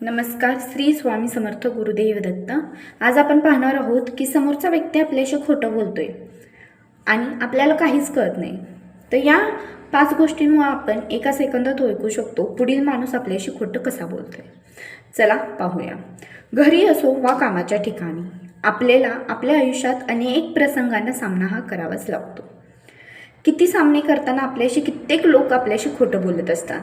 नमस्कार श्री स्वामी समर्थ गुरुदेव दत्त. आज आपण पाहणार आहोत की समोरचा व्यक्ती आपल्याशी खोटं बोलतोय आणि आपल्याला काहीच कळत नाही. तर या पाच गोष्टींमुळे आपण एका सेकंदात ओळखू शकतो पुढील माणूस आपल्याशी खोटं कसा बोलतोय. चला पाहूया. घरी असो वा कामाच्या ठिकाणी आपल्याला आपल्या आयुष्यात अनेक प्रसंगांना सामना हा करावाच लागतो. किती सामने करताना आपल्याशी कित्येक लोक आपल्याशी खोटं बोलत असतात.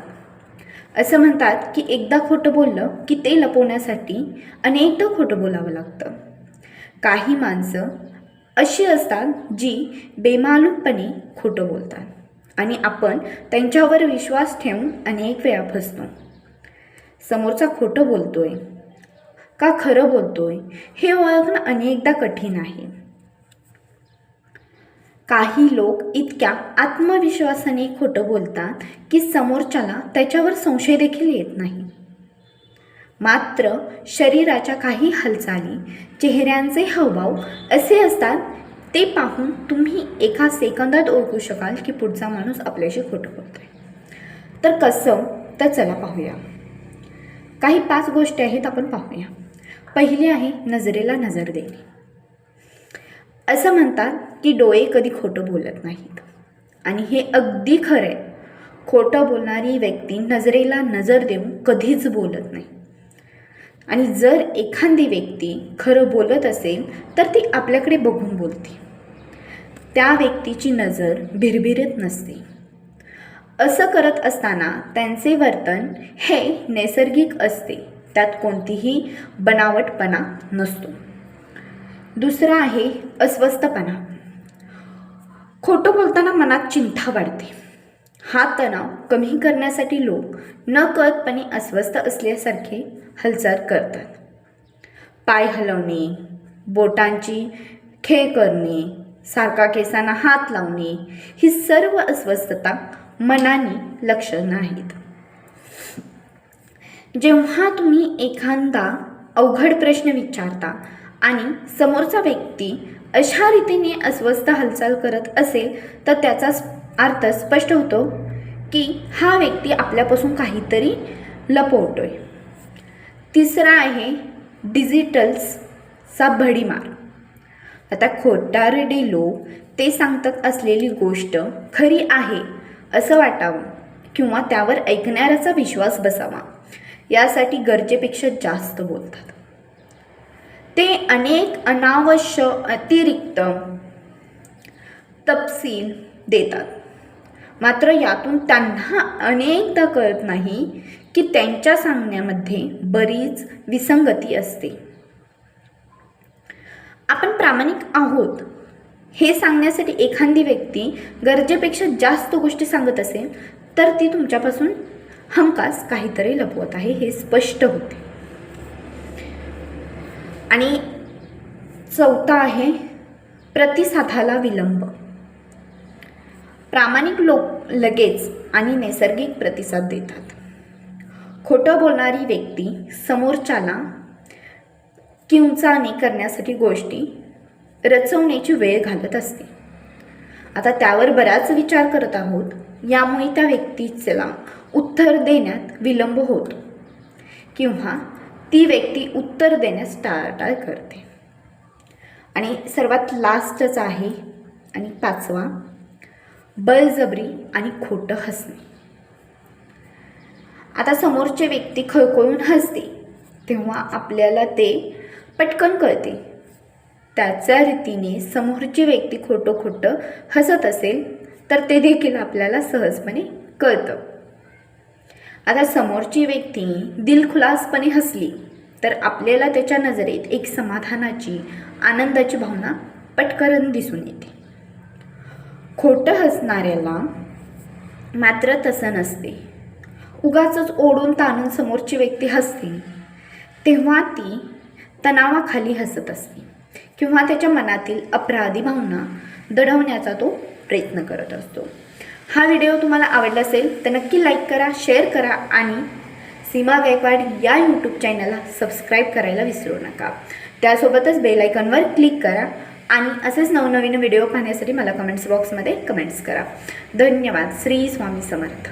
असं म्हणतात की एकदा खोटं बोललं की ते लपवण्यासाठी अनेकदा खोटं बोलावं लागतं. काही माणसं अशी असतात जी बेमालूमपणे खोटं बोलतात आणि आपण त्यांच्यावर विश्वास ठेवून अनेक वेळा फसतो. समोरचा खोटं बोलतोय का खरं बोलतोय हे ओळखणं अनेकदा कठीण आहे. काही लोक इतक्या आत्मविश्वासाने खोटं बोलतात की समोरच्याला त्याच्यावर संशय देखील येत नाही. मात्र शरीराच्या काही हालचाली चेहऱ्यांचे हावभाव असे असतात ते पाहून तुम्ही एका सेकंदात ओळखू शकाल की पुढचा माणूस आपल्याशी खोटं बोलतो आहे तर कसं? तर चला पाहूया. काही पाच गोष्टी आहेत आपण पाहूया. पहिली आहे नजरेला नजर देणे. असं म्हणतात की डोळे कधी खोटं बोलत नाहीत. आणि हे अगदी खरं आहे खोटं बोलणारी व्यक्ती नजरेला नजर देऊन कधीच बोलत नाही. आणि जर एखादी व्यक्ती खरं बोलत असेल तर ती आपल्याकडे बघून बोलते. त्या व्यक्तीची नजर भिरभिरत नसते. असं करत असताना त्यांचे वर्तन हे नैसर्गिक असते. त्यात कोणतीही बनावटपणा नसतो. दुसरा आहे अस्वस्थपणा. खोटं बोलताना मनात चिंता वाढते. हा तणाव कमी करण्यासाठी लोक नकळतपणे अस्वस्थ असल्यासारखे हालचाल करतात. पाय हलवणे बोटांची खेळ करणे सारखा केसांना हात लावणे ही सर्व अस्वस्थता मनाने लक्षणं आहेत. जेव्हा तुम्ही एखादा अवघड प्रश्न विचारता आणि समोरचा व्यक्ती अशा रीतीने अस्वस्थ हालचाल करत असेल तर त्याचा अर्थ स्पष्ट होतो की हा व्यक्ती आपल्यापासून काहीतरी लपवतोय. तिसरा आहे डिजिटल्सचा भडीमार. आता खोटारडे लोक ते सांगतात असलेली गोष्ट खरी आहे असं वाटावं किंवा त्यावर ऐकणाऱ्याचा विश्वास बसावा यासाठी गरजेपेक्षा जास्त बोलतात. ते अनेक अनावश्यक अतिरिक्त तपशील देतात. मात्र यातून त्यांना अनेकदा कळत नाही की त्यांच्या सांगण्यामध्ये बरीच विसंगती असते. आपण प्रामाणिक आहोत. हे सांगण्यासाठी एखादी व्यक्ती गरजेपेक्षा जास्त गोष्टी सांगत असेल तर ती तुमच्यापासून हमखास काहीतरी लपवत आहे हे स्पष्ट होते. आणि चौथा आहे प्रतिसादाला विलंब. प्रामाणिक लोक लगेच आणि नैसर्गिक प्रतिसाद देतात. खोटं बोलणारी व्यक्ती समोरच्याला किंचाने करण्यासाठी गोष्टी रचवण्याची वेळ घालत असते. आता त्यावर बराच विचार करत आहोत यामुळे त्या व्यक्तीला उत्तर देण्यात विलंब होतो. किंवा ती व्यक्ती उत्तर देण्यास टाळाटाळ करते. आणि सर्वात लास्टच आहे आणि पाचवा बळजबरी आणि खोटं हसणे. आता समोरचे व्यक्ती खळखळून हसते तेव्हा आपल्याला ते पटकन कळते. त्याच्या रीतीने समोरची व्यक्ती खोटं खोटं हसत असेल तर ते देखील आपल्याला सहजपणे कळतं. आता समोरची व्यक्ती दिलखुलासपणे हसली तर आपल्याला त्याच्या नजरेत एक समाधानाची आनंदाची भावना पटकन दिसून येते. खोटं हसणाऱ्याला मात्र तसं नसते. उगाच ओढून ताणून समोरची व्यक्ती हसते. तेव्हा ती तणावाखाली हसत असते किंवा त्याच्या मनातील अपराधी भावना दडवण्याचा तो प्रयत्न करत असतो. हा व्हिडिओ तुम्हाला आवडला असेल तर नक्की लाईक करा शेअर करा आणि सीमा गायकवाड या यूट्यूब चॅनलला सबस्क्राईब करायला विसरू नका. त्यासोबतच बेलायकॉनवर क्लिक करा आणि असेच नवनवीन व्हिडिओ पाहण्यासाठी मला कमेंट्स बॉक्समध्ये कमेंट्स करा. धन्यवाद. श्री स्वामी समर्थ.